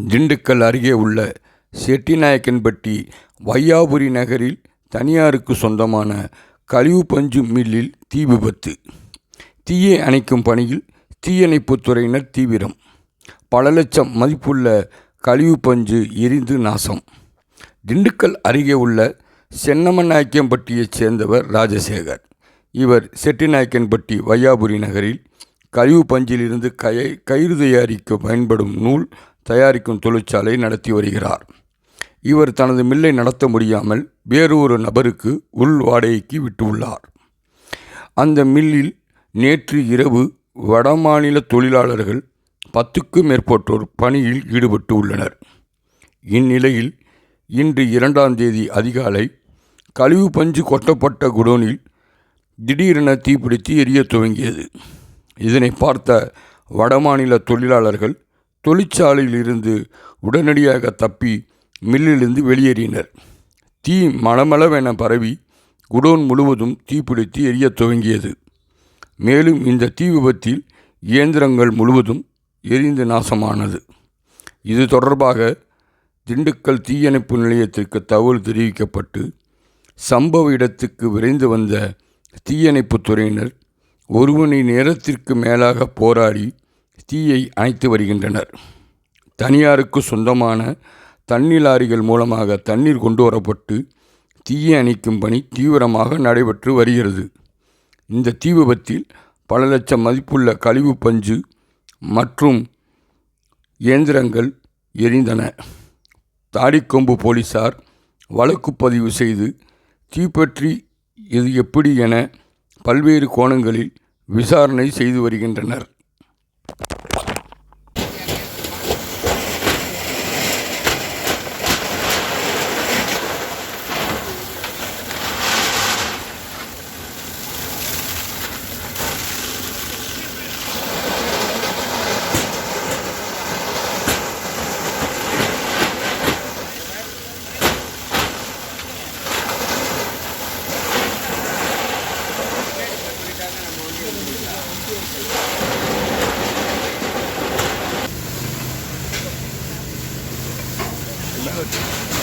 திண்டுக்கல் அருகே உள்ள செட்டிநாயக்கன்பட்டி வையாபுரி நகரில் தனியாருக்கு சொந்தமான கழிவு பஞ்சு மில்லில் தீ விபத்து. தீயை அணைக்கும் பணியில் தீயணைப்புத் துறையினர் தீவிரம். பல லட்சம் மதிப்புள்ள கழிவு பஞ்சு எரிந்து நாசம். திண்டுக்கல் அருகே உள்ள சென்னமநாயக்கம்பட்டியைச் சேர்ந்தவர் ராஜசேகர். இவர் செட்டிநாயக்கன்பட்டி வையாபுரி நகரில் கழிவு பஞ்சிலிருந்து கய கயிறு தயாரிக்க பயன்படும் நூல் தயாரிக்கும் தொழிற்சாலை நடத்தி வருகிறார். இவர் தனது மில்லை நடத்த முடியாமல் வேறு ஒரு நபருக்கு உள் வாடகைக்கு விட்டுள்ளார் அந்த மில்லில் நேற்று இரவு வடமாநில தொழிலாளர்கள் பத்துக்கும் மேற்பட்டோர் பணியில் ஈடுபட்டு உள்ளனர். இந்நிலையில் இன்று இரண்டாம் தேதி அதிகாலை கழிவு பஞ்சு கொட்டப்பட்ட குடோனில் திடீரென தீப்பிடித்து எரிய துவங்கியது. இதனை பார்த்த வடமாநில தொழிலாளர்கள் தொழிற்சாலையில் இருந்து உடனடியாக தப்பி மில்லிலிருந்து வெளியேறினர். தீ மளமளவென பரவி குடோன் முழுவதும் தீப்பிடித்து எரியத் துவங்கியது. மேலும் இந்த தீ விபத்தில் இயந்திரங்கள் முழுவதும் எரிந்து நாசமானது. இது தொடர்பாக திண்டுக்கல் தீயணைப்பு நிலையத்திற்கு தகவல் தெரிவிக்கப்பட்டு சம்பவ இடத்துக்கு விரைந்து வந்த தீயணைப்புத் துறையினர் ஒரு மணி நேரத்திற்கு மேலாக போராடி தீயை அணைத்து வருகின்றனர். தனியாருக்கு சொந்தமான தண்ணீர் லாரிகள் மூலமாக தண்ணீர் கொண்டு வரப்பட்டு தீயை அணைக்கும் பணி தீவிரமாக நடைபெற்று வருகிறது. இந்த தீ விபத்தில் பல லட்சம் மதிப்புள்ள கழிவு பஞ்சு மற்றும் இயந்திரங்கள் எரிந்தன. தாடிக்கொம்பு போலீசார் வழக்கு பதிவு செய்து தீப்பற்றி இது எப்படி என பல்வேறு கோணங்களில் விசாரணை செய்து வருகின்றனர். good.